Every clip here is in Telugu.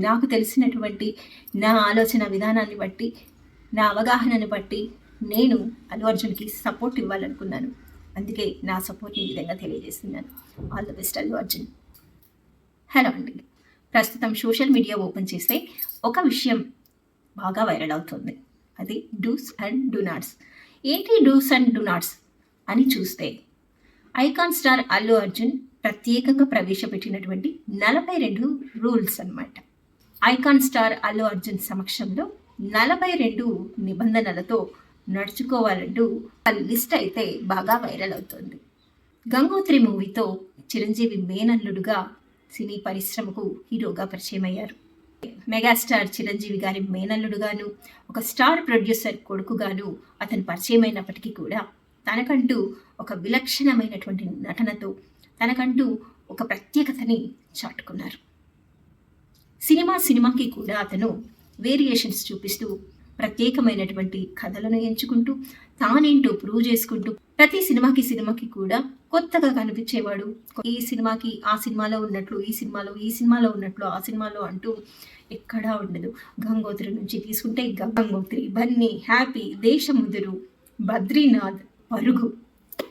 నాకు తెలిసినటువంటి నా ఆలోచన విధానాన్ని బట్టి నా అవగాహనను బట్టి నేను అల్లు అర్జున్కి సపోర్ట్ ఇవ్వాలనుకున్నాను. అందుకే నా సపోర్ట్ ఈ విధంగా తెలియజేస్తున్నాను. All the best Allu Arjun. Hello అండి. ప్రస్తుతం సోషల్ మీడియా ఓపెన్ చేస్తే ఒక విషయం బాగా వైరల్ అవుతుంది. అది డూస్ అండ్ డూనాట్స్ ఏంటి డూస్ అండ్ డూనాట్స్ అని చూస్తే ఐకాన్ స్టార్ అల్లు అర్జున్ ప్రత్యేకంగా ప్రవేశపెట్టినటువంటి నలభై రెండు రూల్స్ అన్నమాట. ఐకాన్ స్టార్ అల్లు అర్జున్ సమక్షంలో నలభై రెండు నిబంధనలతో నడుచుకోవాలంటూ ఆ లిస్ట్ అయితే బాగా వైరల్ అవుతుంది. గంగోత్రి మూవీతో చిరంజీవి మేనల్లుడుగా సినీ పరిశ్రమకు హీరోగా పరిచయం అయ్యారు మెగాస్టార్ చిరంజీవి గారి మేనల్లుడుగాను ఒక స్టార్ ప్రొడ్యూసర్ కొడుకుగాను అతను పరిచయమైనప్పటికీ కూడా తనకంటూ ఒక విలక్షణమైనటువంటి నటనతో తనకంటూ ఒక ప్రత్యేకతని చాటుకున్నారు. సినిమా సినిమాకి కూడా అతను వేరియేషన్స్ చూపిస్తూ ప్రత్యేకమైనటువంటి కథలను ఎంచుకుంటూ తానేంటో ప్రూవ్ చేసుకుంటూ ప్రతి సినిమాకి సినిమాకి కూడా కొత్తగా కనిపించేవాడు. ఈ సినిమాకి ఆ సినిమాలో ఉన్నట్లు ఈ సినిమాలో ఈ సినిమాలో ఉన్నట్లు ఆ సినిమాలో అంటూ ఎక్కడా ఉండదు. గంగోత్రి నుంచి తీసుకుంటే గంగోత్రి బన్నీ హ్యాపీ దేశముదురు బద్రీనాథ్ పరుగు.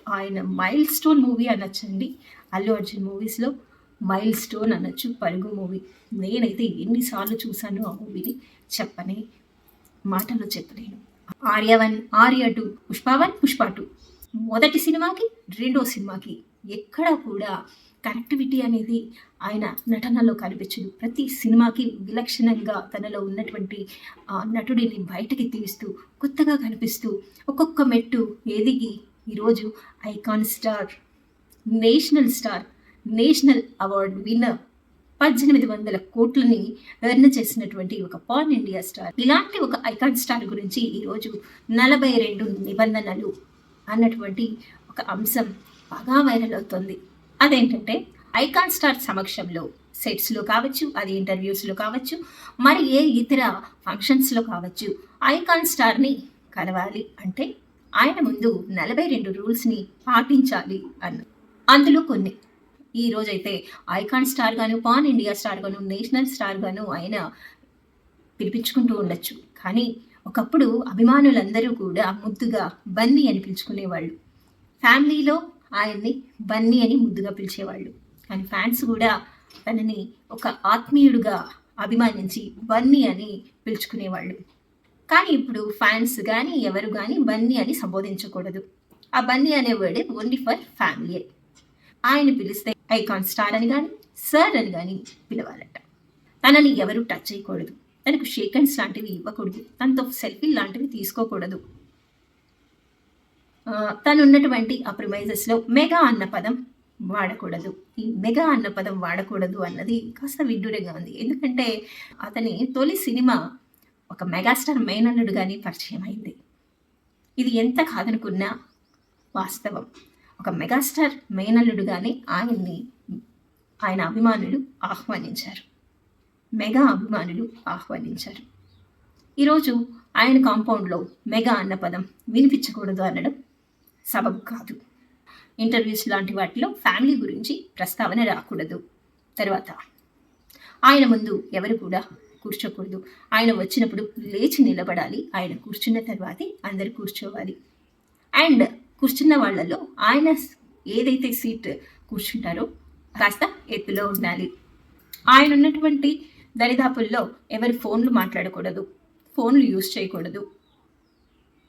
ఆయన మైల్ స్టోన్ మూవీ అనొచ్చండి. అల్లు అర్జున్ మూవీస్లో మైల్ స్టోన్ అనొచ్చు పరుగు మూవీ. నేనైతే ఎన్నిసార్లు చూశాను ఆ మూవీని చెప్పనే మాటల్లో చెప్పలేను. Arya one Arya two Pushpa one Pushpa two. మొదటి సినిమాకి రెండో సినిమాకి ఎక్కడ కూడా కనెక్టివిటీ అనేది ఆయన నటనలో కనిపించదు. ప్రతి సినిమాకి విలక్షణంగా తనలో ఉన్నటువంటి ఆ నటుడిని బయటకి తీస్తూ కొత్తగా కనిపిస్తూ ఒక్కొక్క మెట్టు ఎదిగి ఈరోజు icon star national star national award winner. పద్దెనిమిది వందల కోట్లని ఎర్న్ చేసినటువంటి ఒక పాన్ ఇండియా స్టార్. ఇలాంటి ఒక ఐకాన్ స్టార్ గురించి ఈరోజు నలభై రెండు నిబంధనలు అన్నటువంటి ఒక అంశం బాగా వైరల్ అవుతుంది. అదేంటంటే ఐకాన్ స్టార్ సమక్షంలో సెట్స్లో కావచ్చు అది ఇంటర్వ్యూస్లో కావచ్చు మరి ఏ ఇతర ఫంక్షన్స్లో కావచ్చు ఐకాన్ స్టార్ని కలవాలి అంటే ఆయన ముందు నలభై రెండు రూల్స్ని పాటించాలి అన్న. అందులో కొన్ని. ఈ రోజైతే ఐకాన్ స్టార్ గాను పాన్ ఇండియా స్టార్ గాను నేషనల్ స్టార్ గాను ఆయన పిలిపించుకుంటూ ఉండొచ్చు. కానీ ఒకప్పుడు అభిమానులందరూ కూడా ముద్దుగా బన్నీ అని పిలుచుకునేవాళ్ళు. ఫ్యామిలీలో ఆయన్ని బన్నీ అని ముద్దుగా పిలిచేవాళ్ళు. కానీ ఫ్యాన్స్ కూడా తనని ఒక ఆత్మీయుడుగా అభిమానించి బన్నీ అని పిలుచుకునేవాళ్ళు. కానీ ఇప్పుడు ఫ్యాన్స్ కానీ ఎవరు కానీ బన్నీ అని సంబోధించకూడదు. ఆ బన్నీ అనే వర్డ్ ఓన్లీ ఫర్ ఫ్యామిలీ ఆయన పిలిస్తే ఐకాన్ స్టార్ అని కానీ సార్ అని కానీ పిలవాలట. తనని ఎవరు టచ్ చేయకూడదు. తనకు షేక్ హ్యాండ్స్ లాంటివి ఇవ్వకూడదు. తనతో సెల్ఫీ లాంటివి తీసుకోకూడదు. తను ఉన్నటువంటి ఆ ప్రిమైజెస్లో మెగా అన్న పదం వాడకూడదు. ఈ మెగా అన్న పదం వాడకూడదు అన్నది కాస్త విడ్డూరంగా ఉంది. ఎందుకంటే అతని తొలి సినిమా ఒక మెగాస్టార్ మేనల్లుడుగానే పరిచయం అయింది. ఇది ఎంత కాదనుకున్నా వాస్తవం. ఒక మెగాస్టార్ మేనల్లుడుగానే ఆయన్ని ఆయన అభిమానులు ఆహ్వానించారు. మెగా అభిమానులు ఆహ్వానించారు. ఈరోజు ఆయన కాంపౌండ్లో మెగా అన్న పదం వినిపించకూడదు అనడం సబబు కాదు. ఇంటర్వ్యూస్ లాంటి వాటిలో ఫ్యామిలీ గురించి ప్రస్తావన రాకూడదు. తర్వాత ఆయన ముందు ఎవరు కూడా కూర్చోకూడదు. ఆయన వచ్చినప్పుడు లేచి నిలబడాలి. ఆయన కూర్చున్న తర్వాతే అందరు కూర్చోవాలి. అండ్ కూర్చున్న వాళ్ళలో ఆయన ఏదైతే సీట్ కూర్చుంటారో కాస్త ఎత్తులో ఉండాలి. ఆయన ఉన్నటువంటి దరిదాపుల్లో ఎవరి ఫోన్లు మాట్లాడకూడదు ఫోన్లు యూజ్ చేయకూడదు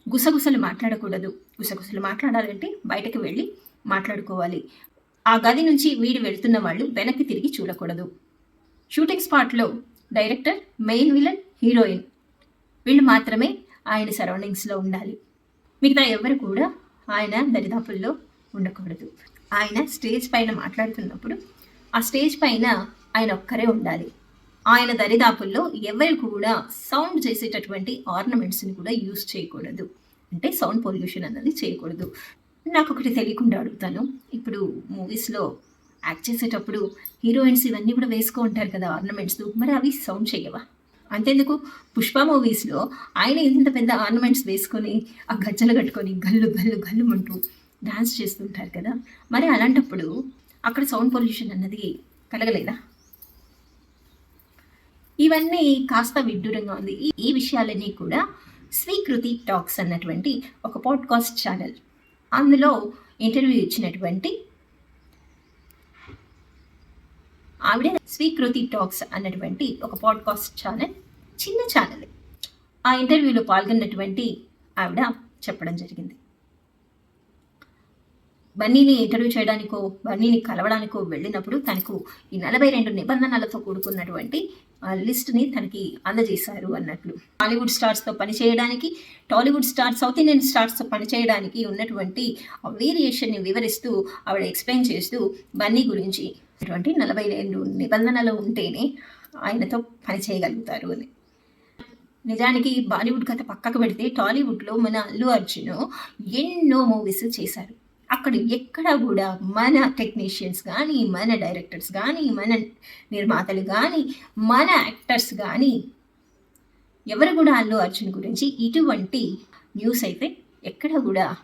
గుసగుసలు మాట్లాడకూడదు. గుసగుసలు మాట్లాడాలంటే బయటకు వెళ్ళి మాట్లాడుకోవాలి. ఆ గది నుంచి వీడు వెళ్తున్న వాళ్ళు వెనక్కి తిరిగి చూడకూడదు. షూటింగ్ స్పాట్లో డైరెక్టర్ మెయిన్ విలన్ హీరోయిన్ వీళ్ళు మాత్రమే ఆయన సరౌండింగ్స్లో ఉండాలి. మిగతా ఎవరు కూడా ఆయన దరిదాపుల్లో ఉండకూడదు. ఆయన స్టేజ్ పైన మాట్లాడుతున్నప్పుడు ఆ స్టేజ్ పైన ఆయన ఒక్కరే ఉండాలి. ఆయన దరిదాపుల్లో ఎవరు కూడా సౌండ్ చేసేటటువంటి ఆర్నమెంట్స్ని కూడా యూజ్ చేయకూడదు. అంటే సౌండ్ పొల్యూషన్ అన్నది చేయకూడదు. నాకు ఒకటి తెలియకుండా అడుగుతాను. ఇప్పుడు మూవీస్లో యాక్ట్ చేసేటప్పుడు హీరోయిన్స్ ఇవన్నీ కూడా వేసుకో ఉంటారు కదా ఆర్నమెంట్స్. మరి అవి సౌండ్ చేయవా? అంతేందుకు? పుష్ప మూవీస్లో ఆయన ఇంత పెద్ద ఆర్నమెంట్స్ వేసుకొని ఆ గజ్జలు కట్టుకొని గల్లు గల్లు గల్లు అంటూ డాన్స్ చేస్తుంటారు కదా? మరి అలాంటప్పుడు అక్కడ సౌండ్ పొల్యూషన్ అన్నది కలగలేదా? ఇవన్నీ కాస్త విడ్డూరంగా ఉంది. ఈ- ఈ విషయాలన్నీ కూడా స్వీకృతి టాక్స్ అన్నటువంటి ఒక పాడ్కాస్ట్ ఛానల్. అందులో ఇంటర్వ్యూ ఇచ్చినటువంటి ఆవిడ స్వీకృతి టాక్స్ అన్నటువంటి ఒక పాడ్కాస్ట్ ఛానల్ చిన్న ఛానల్. ఆ ఇంటర్వ్యూలో పాల్గొన్నటువంటి ఆవిడ చెప్పడం జరిగింది. బన్నీని ఇంటర్వ్యూ చేయడానికో బన్నీని కలవడానికో వెళ్ళినప్పుడు తనకు ఈ నలభై రెండు నిబంధనలతో కూడుకున్నటువంటి ఆ, లిస్ట్ని తనకి అందజేశారు అన్నట్లు. హాలీవుడ్ స్టార్స్తో పనిచేయడానికి టాలీవుడ్ స్టార్ సౌత్ ఇండియన్ స్టార్స్తో పనిచేయడానికి ఉన్నటువంటి వేరియేషన్ని వివరిస్తూ ఆవిడ ఎక్స్ప్లెయిన్ చేస్తూ బన్నీ గురించి అటువంటి నలభై రెండు నిబంధనలు ఉంటేనే ఆయనతో పనిచేయగలుగుతారు అని. నిజానికి బాలీవుడ్ కథ పక్కకు పెడితే టాలీవుడ్లో మన అల్లు అర్జున్ ఎన్నో మూవీస్ చేశారు. అక్కడ ఎక్కడ కూడా మన టెక్నీషియన్స్ కానీ మన డైరెక్టర్స్ కానీ మన నిర్మాతలు కానీ మన యాక్టర్స్ కానీ ఎవరు కూడా అల్లు అర్జున్ గురించి ఇటువంటి న్యూస్ అయితే ఎక్కడ కూడా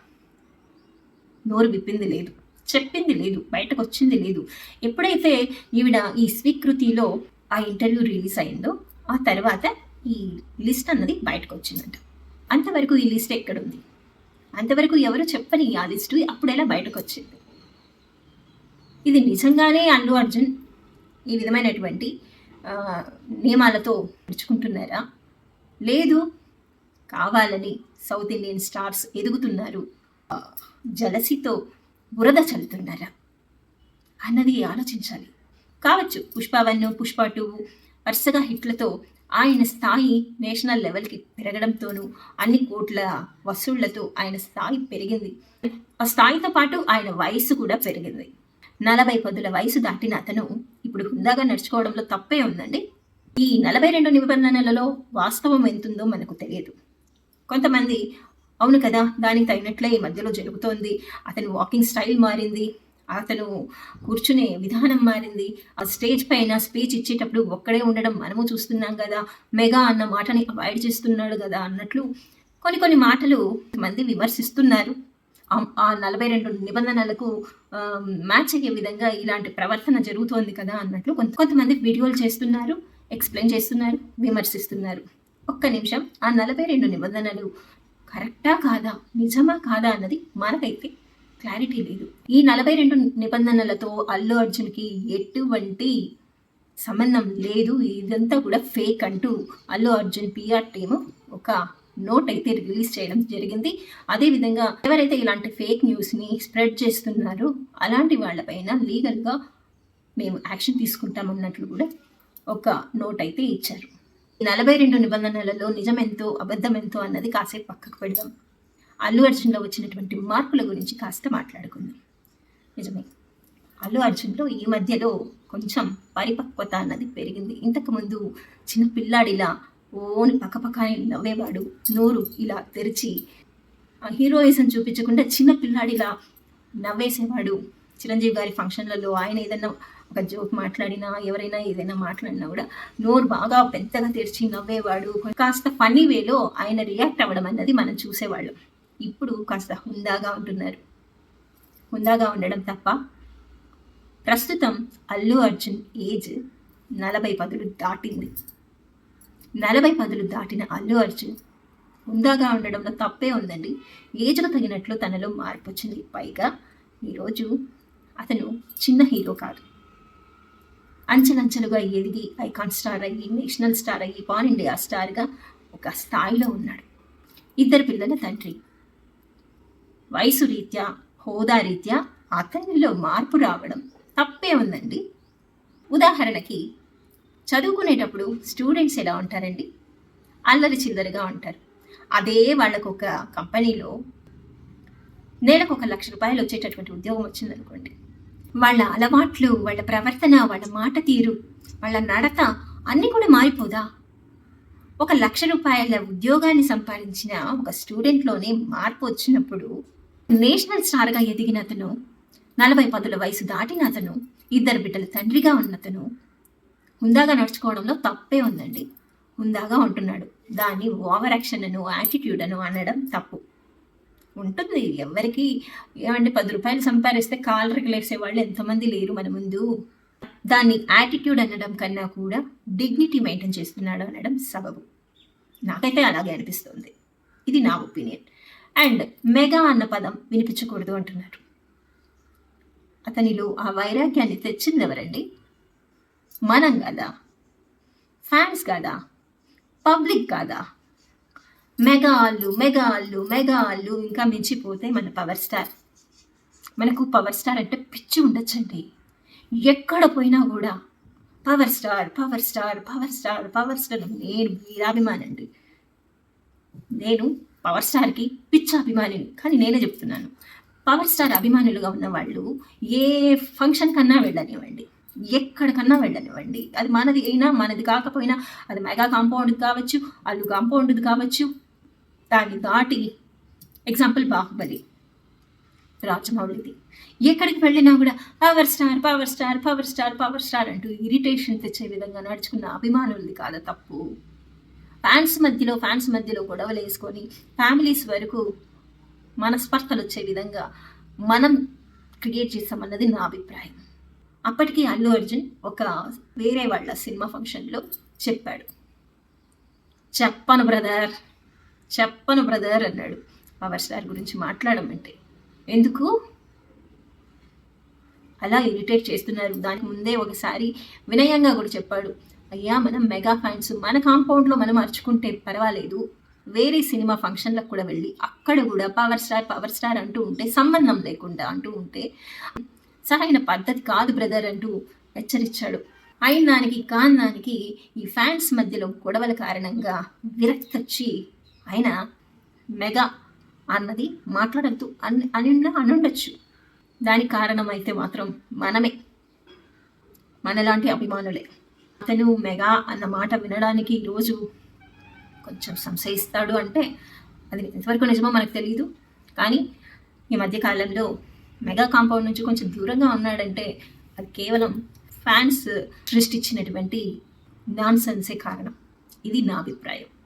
నోరు విప్పింది లేదు. చెప్పింది లేదు బయటకు వచ్చింది లేదు. ఎప్పుడైతే ఈవిడ ఈ స్వీకృతిలో ఆ ఇంటర్వ్యూ రిలీజ్ అయిందో ఆ తర్వాత ఈ లిస్ట్ అన్నది బయటకు వచ్చిందంట అంతవరకు ఈ లిస్ట్ ఎక్కడుంది? అంతవరకు ఎవరు చెప్పని ఆ లిస్టు అప్పుడెలా బయటకు వచ్చింది ఇది నిజంగానే అల్లు అర్జున్ ఈ విధమైనటువంటి నియమాలతో నడుచుకుంటున్నారా? లేదు కావాలని సౌత్ ఇండియన్ స్టార్స్ ఎదుగుతున్నారు. జలసితో బురద చల్లుతున్నారా అన్నది ఆలోచించాలి. కావచ్చు పుష్ప వన్ పుష్ప టూ వరుసగా హిట్లతో ఆయన స్థాయి నేషనల్ లెవెల్కి పెరగడంతోనూ అన్ని కోట్ల వసూళ్ళతో ఆయన స్థాయి పెరిగింది. ఆ స్థాయితో పాటు ఆయన వయసు కూడా పెరిగింది. నలభై పదుల వయసు దాటిన అతను ఇప్పుడు హుందాగా నడుచుకోవడంలో తప్పే ఉందండి. ఈ నలభై రెండు నిబంధనలలో వాస్తవం ఎంతుందో మనకు తెలియదు. కొంతమంది అవును కదా దానికి తగినట్లే ఈ మధ్యలో జరుగుతోంది. అతని వాకింగ్ స్టైల్ మారింది అతను కూర్చునే విధానం మారింది. ఆ స్టేజ్ పైన స్పీచ్ ఇచ్చేటప్పుడు ఒక్కడే ఉండడం మనము చూస్తున్నాం కదా మెగా అన్న మాటని అవాయిడ్ చేస్తున్నాడు కదా అన్నట్లు కొన్ని కొన్ని మాటలు మంది విమర్శిస్తున్నారు. ఆ- నలభై రెండు నిబంధనలకు మ్యాచ్ అయ్యే విధంగా ఇలాంటి ప్రవర్తన జరుగుతోంది కదా అన్నట్లు కొంత కొంతమంది వీడియోలు చేస్తున్నారు ఎక్స్ప్లెయిన్ చేస్తున్నారు విమర్శిస్తున్నారు. ఒక్క నిమిషం ఆ నలభై రెండు నిబంధనలు కరెక్టా కాదా? నిజమా కాదా అన్నది మనకైతే క్లారిటీ లేదు. ఈ నలభై రెండు నిబంధనలతో అల్లు అర్జున్కి ఎటువంటి సంబంధం లేదు. ఇదంతా కూడా ఫేక్ అంటూ అల్లు అర్జున్ పిఆర్ టీమ్ ఒక నోట్ అయితే రిలీజ్ చేయడం జరిగింది. అదేవిధంగా ఎవరైతే ఇలాంటి ఫేక్ న్యూస్ని స్ప్రెడ్ చేస్తున్నారో అలాంటి వాళ్ళపైన లీగల్గా మేము యాక్షన్ తీసుకుంటామన్నట్లు కూడా ఒక నోట్ అయితే ఇచ్చారు. నలభై రెండు నిబంధనలలో నిజమెంతో అబద్ధం ఎంతో అన్నది కాసేపు పక్కకు పెడదాం. అల్లు అర్జున్లో వచ్చినటువంటి మార్పుల గురించి కాస్త మాట్లాడుకుందాం. నిజమే. అల్లు అర్జున్లో ఈ మధ్యలో కొంచెం పరిపక్వత అన్నది పెరిగింది. ఇంతకుముందు చిన్న పిల్లాడిలా ఓని పక్కపక్కనే నవ్వేవాడు నోరు ఇలా తెరిచి ఆ హీరోయిజం చూపించకుండా చిన్న పిల్లాడిలా నవ్వేసేవాడు. చిరంజీవి గారి ఫంక్షన్లలో ఆయన ఏదైనా ఒక జోక్ మాట్లాడినా ఎవరైనా ఏదైనా మాట్లాడినా కూడా నోరు బాగా పెద్దగా తెరిచి నవ్వేవాడు. కాస్త ఫన్నీ వేలో ఆయన రియాక్ట్ అవ్వడం అన్నది మనం చూసేవాళ్ళం. ఇప్పుడు కాస్త హుందాగా ఉంటున్నారు. హుందాగా ఉండడం తప్ప ప్రస్తుతం అల్లు అర్జున్ ఏజ్ నలభై పదులు దాటింది. నలభై పదులు దాటిన అల్లు అర్జున్ హుందాగా ఉండడంలో తప్పే ఉందండి. ఏజ్కు తగినట్లు తనలో మార్పు వచ్చింది. పైగా ఈరోజు అతను చిన్న హీరో కాదు. అంచెలంచెలుగా ఎదిగి ఐకాన్ స్టార్ అయ్యి నేషనల్ స్టార్ అయ్యి పాన్ ఇండియా స్టార్గా ఒక స్థాయిలో ఉన్నాడు. ఇద్దరు పిల్లల తండ్రి. వయసు రీత్యా హోదా రీత్యా అతనిలో మార్పు రావడం తప్పే ఉందండి. ఉదాహరణకి చదువుకునేటప్పుడు స్టూడెంట్స్ ఎలా ఉంటారండి? అల్లరి చిల్లరిగా ఉంటారు. అదే వాళ్ళకు ఒక కంపెనీలో నెలకు ఒక లక్ష రూపాయలు వచ్చేటటువంటి ఉద్యోగం వచ్చిందనుకోండి. వాళ్ళ అలవాట్లు వాళ్ళ ప్రవర్తన వాళ్ళ మాట తీరు వాళ్ళ నడత అన్నీ కూడా మారిపోదా? ఒక లక్ష రూపాయల ఉద్యోగాన్ని సంపాదించిన ఒక స్టూడెంట్లోనే మార్పు వచ్చినప్పుడు నేషనల్ స్టార్గా ఎదిగిన అతను నలభై పదుల వయసు దాటిన అతను ఇద్దరు బిడ్డల తండ్రిగా ఉన్నతను హుందాగా నడుచుకోవడంలో తప్పే ఉందండి. హుందాగా ఉంటున్నాడు. దాన్ని ఓవర్ యాక్షన్ అను యాటిట్యూడ్ అను అనడం తప్పు. ఉంటుంది. ఎవరికి ఏమంటే పది రూపాయలు సంపాదిస్తే కాలు రెగ్యులేసే వాళ్ళు ఎంతమంది లేరు మన ముందు. దాన్ని యాటిట్యూడ్ అనడం కన్నా కూడా డిగ్నిటీ మెయింటైన్ చేస్తున్నాడు అనడం సబబు. నాకైతే అలాగే అనిపిస్తుంది. ఇది నా ఒపీనియన్ అండ్ మెగా అన్న పదం వినిపించకూడదు అంటున్నారు. అతనిలో ఆ వైరాగ్యాన్ని తెచ్చింది ఎవరండి మనం కదా? ఫ్యాన్స్ కాదా? పబ్లిక్ కాదా? Mega Allu mega Allu mega Allu ఇంకా మించిపోతే మన పవర్ స్టార్ మనకు పవర్ స్టార్ అంటే పిచ్చి ఉండొచ్చండి. ఎక్కడ పోయినా కూడా power star power star power star power star నేను వీరాభిమానండి. నేను పవర్ స్టార్కి పిచ్చ అభిమానిని కానీ నేనే చెప్తున్నాను. పవర్ స్టార్ అభిమానులుగా ఉన్న వాళ్ళు ఏ ఫంక్షన్ కన్నా వెళ్ళనివ్వండి. ఎక్కడికన్నా వెళ్ళనివ్వండి. అది మనది అయినా మనది కాకపోయినా అది మెగా కాంపౌండ్ కావచ్చు అల్లు కాంపౌండ్ కావచ్చు దాన్ని దాటి ఎగ్జాంపుల్ బాహుబలి రాజమౌళిది. ఎక్కడికి వెళ్ళినా కూడా power star power star power star power star అంటూ ఇరిటేషన్ తెచ్చే విధంగా నడుచుకున్న అభిమానులది కాదు తప్పు. ఫ్యాన్స్ మధ్యలో ఫ్యాన్స్ మధ్యలో గొడవలు వేసుకొని ఫ్యామిలీస్ వరకు మనస్పర్ధలు వచ్చే విధంగా మనం క్రియేట్ చేస్తామన్నది నా అభిప్రాయం. అప్పటికి అల్లు అర్జున్ ఒక వేరే వాళ్ళ సినిమా ఫంక్షన్లో చెప్పాడు చెప్పను బ్రదర్. చెప్పను బ్రదర్ అన్నాడు. పవర్ స్టార్ గురించి మాట్లాడమంటే. ఎందుకు? అలా ఇరిటేట్ చేస్తున్నారు. దానికి ముందే ఒకసారి వినయంగా కూడా చెప్పాడు. అయ్యా మనం మెగా ఫ్యాన్స్. మన కాంపౌండ్లో మనం అరుచుకుంటే పర్వాలేదు. వేరే సినిమా ఫంక్షన్లకు కూడా వెళ్ళి అక్కడ కూడా పవర్ స్టార్ పవర్ స్టార్ అంటూ ఉంటే సంబంధం లేకుండా అంటూ ఉంటే సరైన పద్ధతి కాదు బ్రదర్ అంటూ హెచ్చరించాడు. అయిన దానికి కాని దానికి ఈ ఫ్యాన్స్ మధ్యలో గొడవల కారణంగా విరక్తి అయినా మెగా అన్నది మాట్లాడద్దు. అని అని అనుండొచ్చు. దానికి కారణం అయితే మాత్రం మనమే. మనలాంటి అభిమానులే. అతను మెగా అన్న మాట వినడానికి ఈరోజు కొంచెం సంశయిస్తాడు అంటే అది ఎంతవరకు నిజమో మనకు తెలియదు కానీ ఈ మధ్యకాలంలో మెగా కాంపౌండ్ నుంచి కొంచెం దూరంగా ఉన్నాడంటే అది కేవలం ఫ్యాన్స్ సృష్టించినటువంటి నాన్ సెన్సే కారణం. ఇది నా అభిప్రాయం.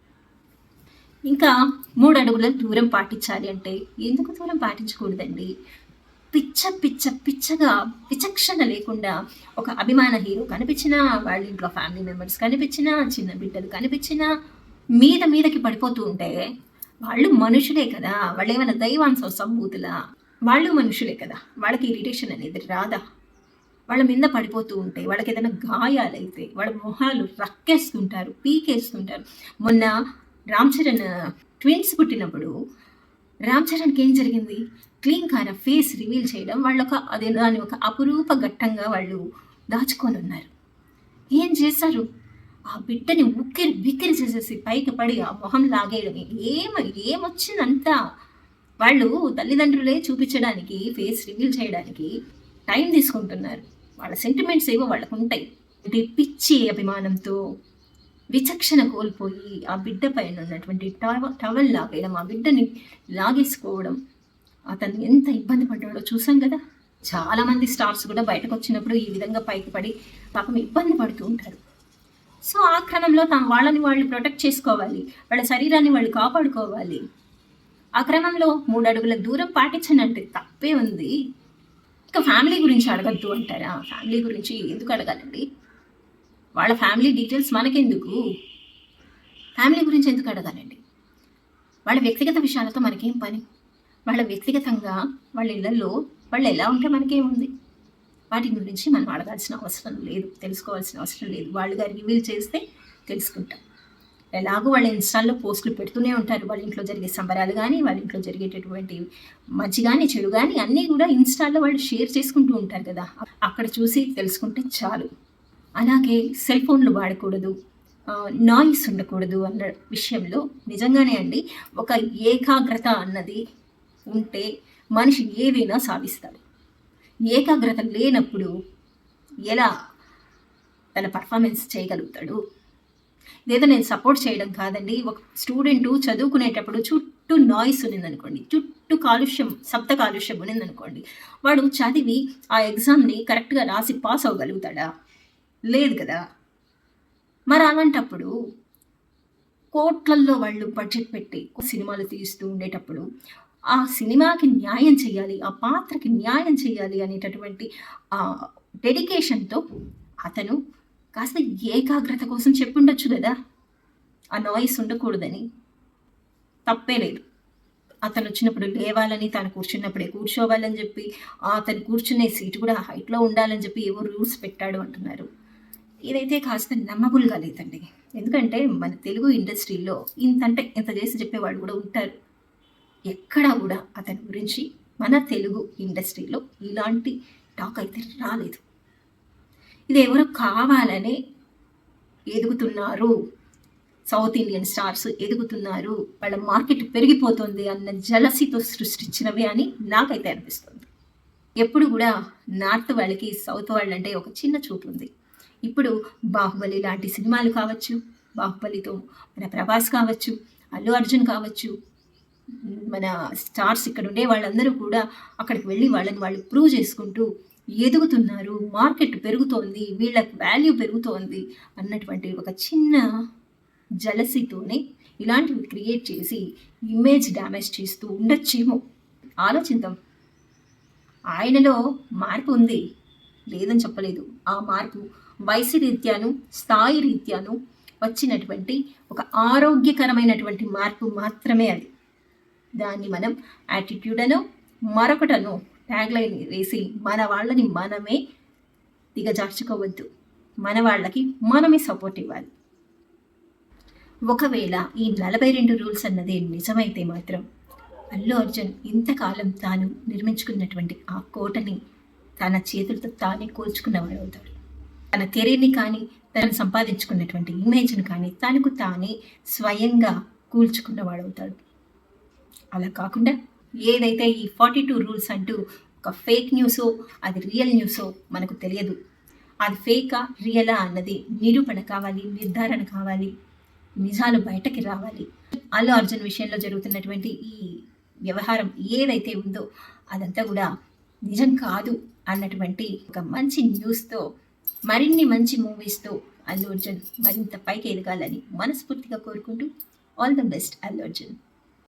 ఇంకా మూడు అడుగుల దూరం పాటించాలి అంటే ఎందుకు దూరం పాటించకూడదండి? పిచ్చ పిచ్చ పిచ్చగా విచక్షణ లేకుండా ఒక అభిమాన హీరో కనిపించినా వాళ్ళ ఇంట్లో ఫ్యామిలీ మెంబర్స్ కనిపించినా చిన్న బిడ్డలు కనిపించినా మీద మీదకి పడిపోతూ ఉంటే వాళ్ళు మనుషులే కదా. వాళ్ళు ఏమైనా దైవాంశ సంభూతులా? వాళ్ళు మనుషులే కదా. వాళ్ళకి ఇరిటేషన్ అనేది రాదా? వాళ్ళ మీద పడిపోతూ ఉంటే వాళ్ళకి ఏదైనా గాయాలైతే వాళ్ళ మొహాలు రక్కేస్తుంటారు పీకేస్తుంటారు. మొన్న రామ్ చరణ్ ట్విన్స్ పుట్టినప్పుడు రామ్ చరణ్కి ఏం జరిగింది? క్లీన్ కార ఫేస్ రివీల్ చేయడం వాళ్ళు ఒక అదే దాని ఒక అపురూప ఘట్టంగా వాళ్ళు దాచుకొని ఉన్నారు. ఏం చేశారు? ఆ బిడ్డని ఉక్కిరి బిక్కిరి చేసేసి పైకి పడి ఆ మొహం లాగేయడం ఏమ ఏమొచ్చిందంతా? వాళ్ళు తల్లిదండ్రులే చూపించడానికి ఫేస్ రివీల్ చేయడానికి టైం తీసుకుంటున్నారు. వాళ్ళ సెంటిమెంట్స్ ఏవో వాళ్ళకు ఉంటాయి పిచ్చి అభిమానంతో విచక్షణ కోల్పోయి ఆ బిడ్డ పైన ఉన్నటువంటి టవ టవల్ లాగేయడం ఆ బిడ్డని లాగేసుకోవడం అతను ఎంత ఇబ్బంది పడ్డాడో చూసాం కదా? చాలామంది స్టార్స్ కూడా బయటకు వచ్చినప్పుడు ఈ విధంగా పైకి పడి పాపం ఇబ్బంది పడుతూ ఉంటారు. సో ఆ క్రమంలో తమ వాళ్ళని వాళ్ళు ప్రొటెక్ట్ చేసుకోవాలి వాళ్ళ శరీరాన్ని వాళ్ళు కాపాడుకోవాలి. ఆ క్రమంలో మూడు అడుగుల దూరం పాటించనంటే తప్పే ఉంది. ఇక ఫ్యామిలీ గురించి అడగద్దు అంటారా? ఫ్యామిలీ గురించి ఎందుకు అడగాలండి? వాళ్ళ ఫ్యామిలీ డీటెయిల్స్ మనకెందుకు? ఫ్యామిలీ గురించి ఎందుకు అడగాలండి? వాళ్ళ వ్యక్తిగత విషయాలతో మనకేం పని? వాళ్ళ వ్యక్తిగతంగా వాళ్ళ ఇళ్ళలో వాళ్ళు ఎలా ఉంటే మనకేముంది? వాటి గురించి మనం అడగాల్సిన అవసరం లేదు తెలుసుకోవాల్సిన అవసరం లేదు. వాళ్ళు గారు రివీల్ చేస్తే తెలుసుకుంటాం. ఎలాగో వాళ్ళ ఇన్స్టాల్లో పోస్టులు పెడుతూనే ఉంటారు. వాళ్ళ ఇంట్లో జరిగే సంబరాలు కానీ వాళ్ళ ఇంట్లో జరిగేటటువంటి మంచి కానీ చెడు కానీ అన్నీ కూడా ఇన్స్టాల్లో వాళ్ళు షేర్ చేసుకుంటూ ఉంటారు కదా. అక్కడ చూసి తెలుసుకుంటే చాలు. అలాగే సెల్ ఫోన్లు వాడకూడదు నాయిస్ ఉండకూడదు అన్న విషయంలో నిజంగానే అండి ఒక ఏకాగ్రత అన్నది ఉంటే మనిషి ఏదైనా సాధిస్తాడు. ఏకాగ్రత లేనప్పుడు ఎలా తన పర్ఫార్మెన్స్ చేయగలుగుతాడు? లేదా నేను సపోర్ట్ చేయడం కాదండి ఒక స్టూడెంట్ చదువుకునేటప్పుడు చుట్టూ నాయిస్ ఉన్నిందనుకోండి చుట్టూ కాలుష్యం శబ్ద కాలుష్యం ఉన్నిందనుకోండి వాడు చదివి ఆ ఎగ్జామ్ని కరెక్ట్గా రాసి పాస్ అవ్వగలుగుతాడా? లేదు కదా? మరి అలాంటప్పుడు కోట్లల్లో వాళ్ళు బడ్జెట్ పెట్టి సినిమాలు తీస్తూ ఉండేటప్పుడు ఆ సినిమాకి న్యాయం చేయాలి ఆ పాత్రకి న్యాయం చేయాలి అనేటటువంటి ఆ డెడికేషన్తో అతను కాస్త ఏకాగ్రత కోసం చెప్పుండొచ్చు కదా? ఆ నాయిస్ ఉండకూడదని. తప్పే లేదు. అతను వచ్చినప్పుడు లేవాలని తాను కూర్చున్నప్పుడే కూర్చోవాలని చెప్పి అతను కూర్చునే సీటు కూడా హైట్లో ఉండాలని చెప్పి ఏవో రూల్స్ పెట్టాడు అంటున్నారు. ఇదైతే కాస్త నమ్మబుల్గా లేదండి. ఎందుకంటే మన తెలుగు ఇండస్ట్రీలో ఇంతంటే ఇంత చేసి చెప్పేవాళ్ళు కూడా ఉంటారు. ఎక్కడా కూడా అతని గురించి మన తెలుగు ఇండస్ట్రీలో ఇలాంటి టాక్ అయితే రాలేదు. ఇది ఎవరో కావాలనే ఎదుగుతున్నారు. సౌత్ ఇండియన్ స్టార్స్ ఎదుగుతున్నారు. వాళ్ళ మార్కెట్ పెరిగిపోతుంది అన్న జలసితో సృష్టించినవి అని నాకైతే అనిపిస్తుంది. ఎప్పుడు కూడా నార్త్ వాళ్ళకి సౌత్ వాళ్ళంటే ఒక చిన్న చూపు ఉంది ఇప్పుడు బాహుబలి లాంటి సినిమాలు కావచ్చు బాహుబలితో మన ప్రభాస్ కావచ్చు అల్లు అర్జున్ కావచ్చు మన స్టార్స్ ఇక్కడ ఉండే వాళ్ళందరూ కూడా అక్కడికి వెళ్ళి వాళ్ళని వాళ్ళు ప్రూవ్ చేసుకుంటూ ఎదుగుతున్నారు. మార్కెట్ పెరుగుతోంది వీళ్ళకి వాల్యూ పెరుగుతోంది అన్నటువంటి ఒక చిన్న జలసితోనే ఇలాంటివి క్రియేట్ చేసి ఇమేజ్ డ్యామేజ్ చేస్తూ ఉండొచ్చేమో. ఆలోచిద్దాం. ఆయనలో మార్పు ఉంది. లేదని చెప్పలేదు. ఆ మార్పు వయసు రీత్యాను స్థాయి రీత్యాను వచ్చినటువంటి ఒక ఆరోగ్యకరమైనటువంటి మార్పు మాత్రమే అది. దాన్ని మనం యాటిట్యూడ్ అనో మరొకటనో ట్యాగ్లైన్ వేసి మన వాళ్ళని మనమే దిగజార్చుకోవద్దు. మన వాళ్ళకి మనమే సపోర్ట్ ఇవ్వాలి. ఒకవేళ ఈ నలభై రెండు రూల్స్ అన్నది నిజమైతే మాత్రం అల్లు అర్జున్ ఇంతకాలం తాను నిర్మించుకున్నటువంటి ఆ కోటని తన చేతులతో తానే కూల్చుకున్నవాడు అవుతాడు. తన కెరీర్ని కానీ తను సంపాదించుకున్నటువంటి ఇమేజ్ని కానీ తనకు తానే స్వయంగా కూల్చుకున్నవాడు అవుతాడు అలా కాకుండా ఏదైతే ఈ ఫార్టీ టూ రూల్స్ అంటూ ఒక ఫేక్ న్యూసో అది రియల్ న్యూసో మనకు తెలియదు. అది ఫేకా రియలా అన్నది నిరూపణ కావాలి నిర్ధారణ కావాలి నిజాలు బయటకి రావాలి. అల్లు అర్జున్ విషయంలో జరుగుతున్నటువంటి ఈ వ్యవహారం ఏదైతే ఉందో అదంతా కూడా నిజం కాదు అన్నటువంటి ఒక మంచి న్యూస్తో మరిన్ని మంచి మూవీస్తో అల్లు అర్జున్ మరింత పైకి ఎదగాలని మనస్ఫూర్తిగా కోరుకుంటూ all the best Allu Arjun.